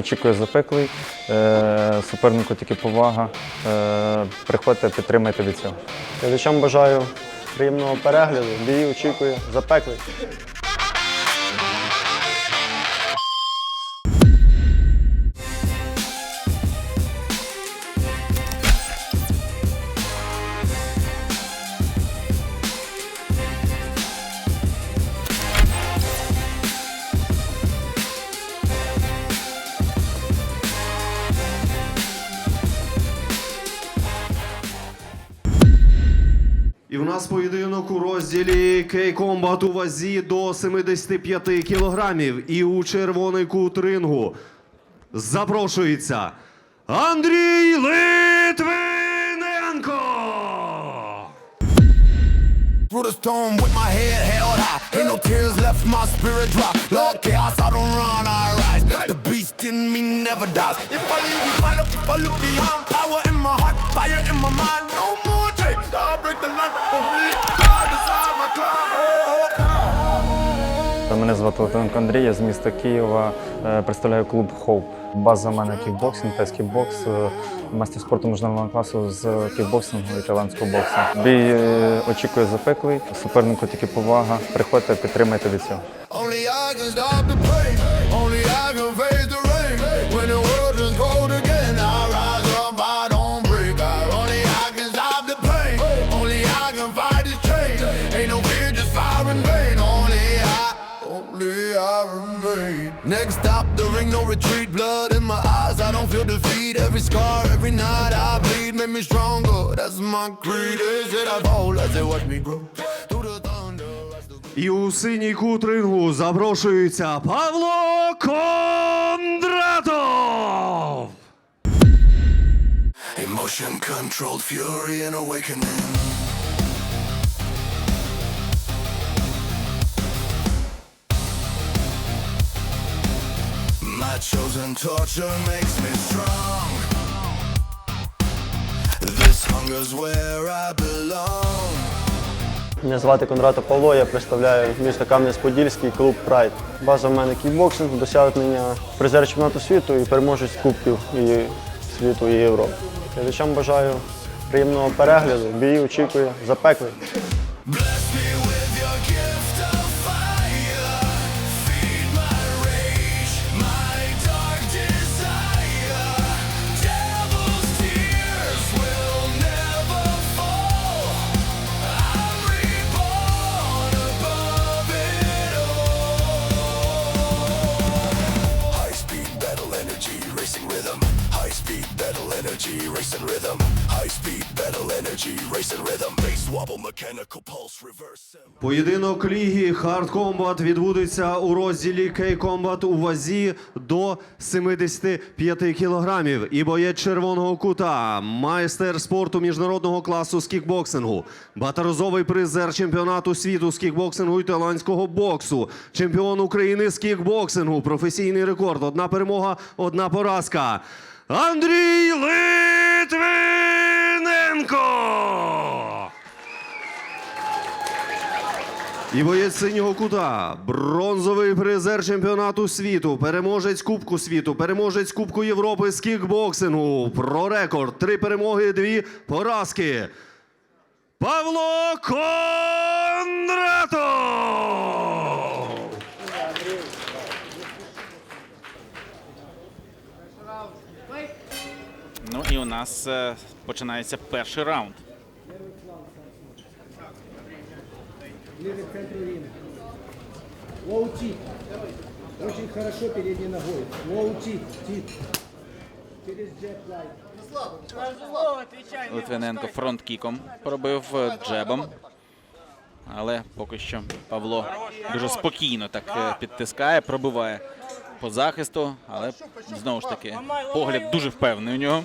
Очікує запеклий, е, супернику тільки повага. Е, Приходьте, підтримайте від цього. Глядачам бажаю приємного перегляду. Бій очікує запеклий. В нас поєдинок у розділі Кей-Комбат у вазі до 75 кілограмів. І у червоний кут рингу запрошується Андрій Литвиненко! Beast in my heart, fire in my mind. No more dreams, I'll break the line. Мене звати Литвиненко Андрій, я з міста Києва. Е, Представляю клуб Хоуп. База в мене кікбоксинг, тайський бокс, е, мастер спорту міжнародного класу з кікбоксингу і тайландського боксу. Бій е, очікує запеклий, супернику тільки повага. Приходьте, підтримайте від цього. stop, the ring, no retreat. Blood in my eyes, I don't feel defeat. Every scar, every night I bleed, make me stronger. That's my creed. They said I fall, I said watch me grow. Through the thunder, I still. І у синій кут рингу запрошується Павло Кондратов! Emotion controlled fury and awakening. My chosen torture makes me strong. This hunger's where I belong. Мене звати Кондрата Павло, я представляю місто Кам'янець-Подільський клуб Прайд. База в мене кікбоксинг, досягнення призер чемпіонату світу і переможець кубків і світу і Європи. Глядачам бажаю приємного перегляду. Бій очікує запеклий. Поєдинок ліги Hard Combat відбудеться у розділі K-Combat у вазі до 75 кілограмів. І боєць червоного кута, майстер спорту міжнародного класу з кікбоксингу, багаторазовий призер чемпіонату світу з кікбоксингу і талантського боксу, чемпіон України з кікбоксингу, професійний рекорд. Одна перемога, одна поразка. Андрій Литвиненко! І боєць синього кута, бронзовий призер чемпіонату світу, переможець Кубку світу, переможець Кубку Європи з кікбоксингу. Про рекорд. Три перемоги, дві поразки. Павло Кондратов! Ну і у нас е, починається перший раунд. Ближе к центру ринга. Лоу тип. Очень хорошо передней ногой. Лоу тип. Тип. Через джеб лайт. Литвиненко фронт-кіком пробив е, джебом. Але поки що Павло дуже спокійно так е, підтискає, пробиває по захисту, але знову ж таки погляд дуже впевнений у нього.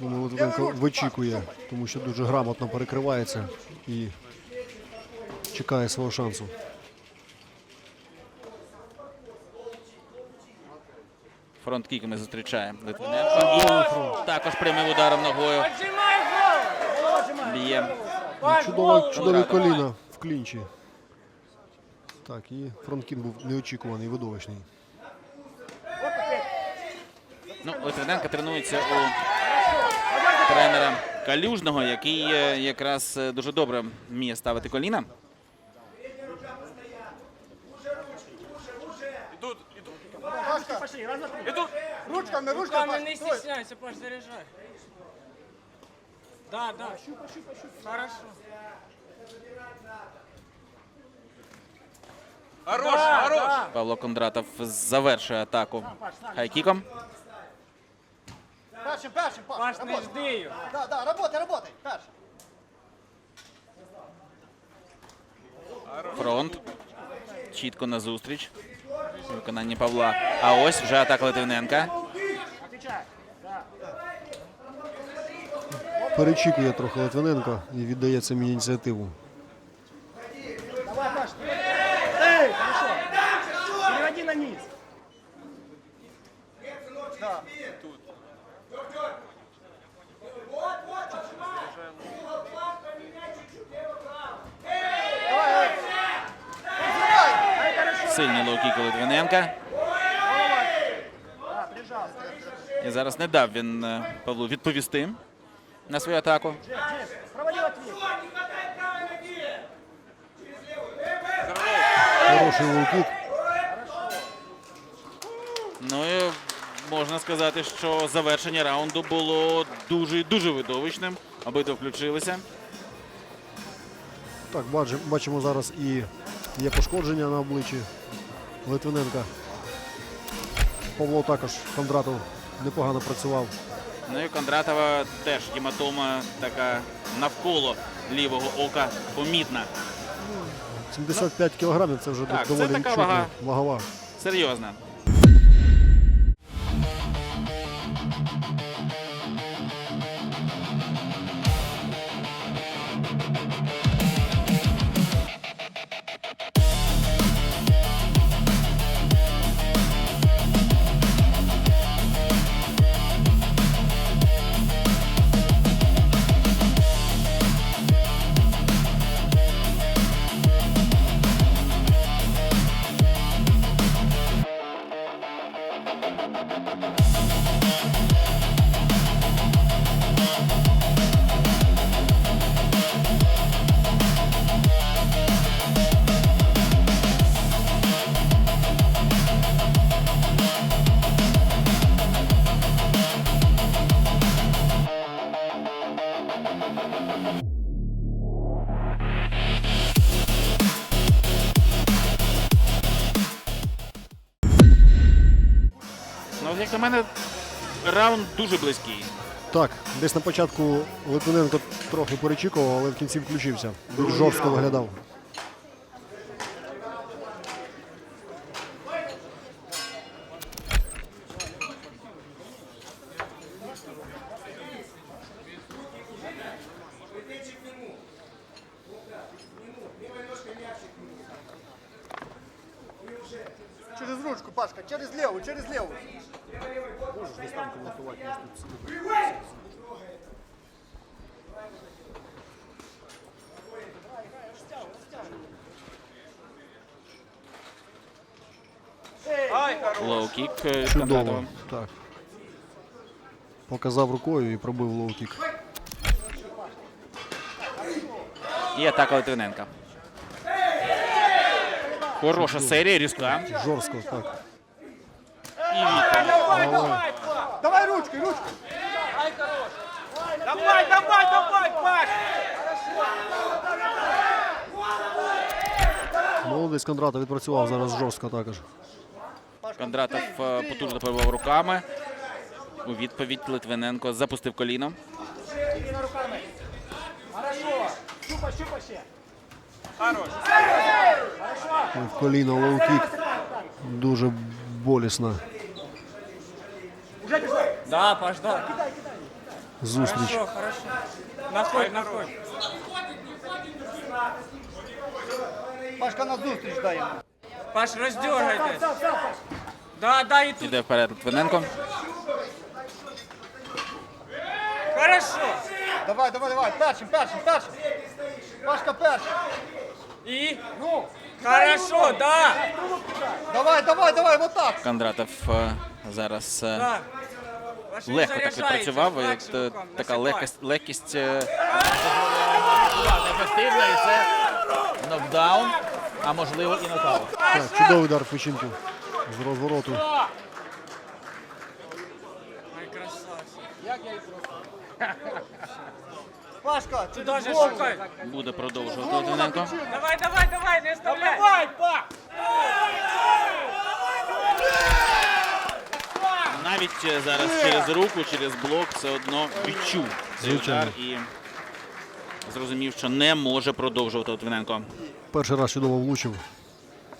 Думаю, Литвиненко вичікує, тому що дуже грамотно перекривається і чекає свого шансу. Фронт-кіками зустрічає Литвиненко. І також прямим ударом ногою. Б'є. Чудове, чудові коліна в клінчі. Так, і фронткін був неочікуваний, видовищний. Ну, Литвиненко тренується у тренера Калюжного, який е, якраз е, дуже добре вміє ставити коліна. Идут. Ручками, ручками. Не стесняйся, Паш, заряжай. Да, да. Хорошо. Хорош, хорош. Павло Кондратов завершує атаку хайкіком. Першим, першим, Паш. Паш, не работай. жди ее. Да, да, работай, работай. Першим. Фронт. Чітко на зустріч. У виконанні Павла. А ось вже атака Литвиненка. Перечікує трохи Литвиненко і віддає цим ініціативу. Давай, Паш. Эй, хорошо. Переводи на низ. Да. Давай, эй. Сильний лоу-кік Литвиненка. І зараз не дав він е, Павлу відповісти на свою атаку. Хороший лоу-кік. Ну і можна сказати, що завершення раунду було дуже дуже видовищним. Обидва включилися. Так, бачимо зараз і є пошкодження на обличчі Литвиненка. Павло також Кондратов непогано працював. Ну і Кондратова теж гематома така навколо лівого ока помітна. 75 кілограмів це вже Так, це доволі така відчутна вага. вагова. Серйозна. Ну, як на мене, раунд дуже близький. Так, десь на початку Литвиненко трохи перечікував, але в кінці включився. Жорстко виглядав. Через ручку, Пашка, через левую, через левую. Лоу-кік е, Чудово. Так. Показав рукою і пробив лоу-кік. І атака Литвиненка. Хороша серія, різка. Жорстко, так. І відповідь. Давай ручкой, ручкой. Давай, давай, давай, Паш. Молодець Кондратов відпрацював зараз жорстко також. Кондратов е, потужно перебував руками. У відповідь Литвиненко запустив коліно. Хорошо. Щупай, щупай ще. В коліно лоу-кік. Дуже болісна Да, Паш, да. зустріч. Хорошо, хорошо. Находь, находь. Пашка на зустріч дай. Паш, роздергайтесь. Да, да, і тут. Іде вперед Литвиненко. Хорошо. Давай, давай, давай, першим, першим, першим. Пашка першим. І? Ну. Хорошо, да. Давай, давай, давай, вот так. Кондратов е, зараз е, Да. Легко так заряджається, відпрацював. і от, е, така насипай. легкість, легкість е, ефективна і це нокдаун, а можливо і нокаут. Так, чудовий удар Феченко з розвороту. Ай, красавчик. Пашка, Ти даже шукай. Буде продовжувати Литвиненко. Давай, давай, давай, не оставляй. Давай, па. Навіть е, зараз через руку, через блок все одно відчув цей Звичайно. удар і зрозумів, що не може продовжувати Литвиненко. Перший раз чудово влучив.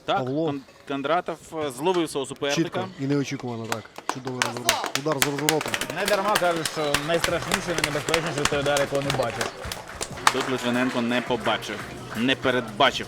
Так, Павло. Кон- Кондратов е, зловив свого суперника. Чітко і неочікувано так. Чудовий розворот. Удар з розвороту. Не дарма кажуть, що і небезпечніше той удар, якого не бачиш. Тут Литвиненко не побачив, не передбачив.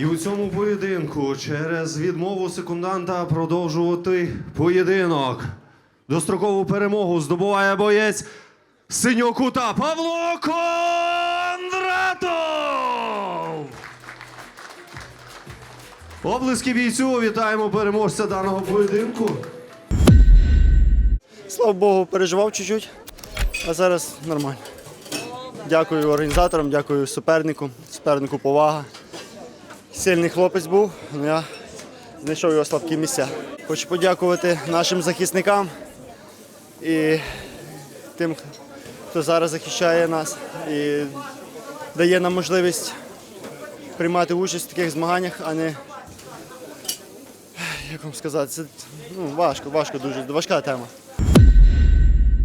І у цьому поєдинку через відмову секунданта продовжувати поєдинок. Дострокову перемогу здобуває боєць синього кута Павло Кондратов! Облиски бійцю вітаємо переможця даного поєдинку. Слава Богу, переживав чуть-чуть, а зараз нормально. Дякую організаторам, дякую супернику. Супернику повага. Сильний хлопець був, але я знайшов його слабкі місця. Хочу подякувати нашим захисникам і тим, хто зараз захищає нас і дає нам можливість приймати участь в таких змаганнях, а не як вам сказати, це ну, важко, важко дуже, важка тема.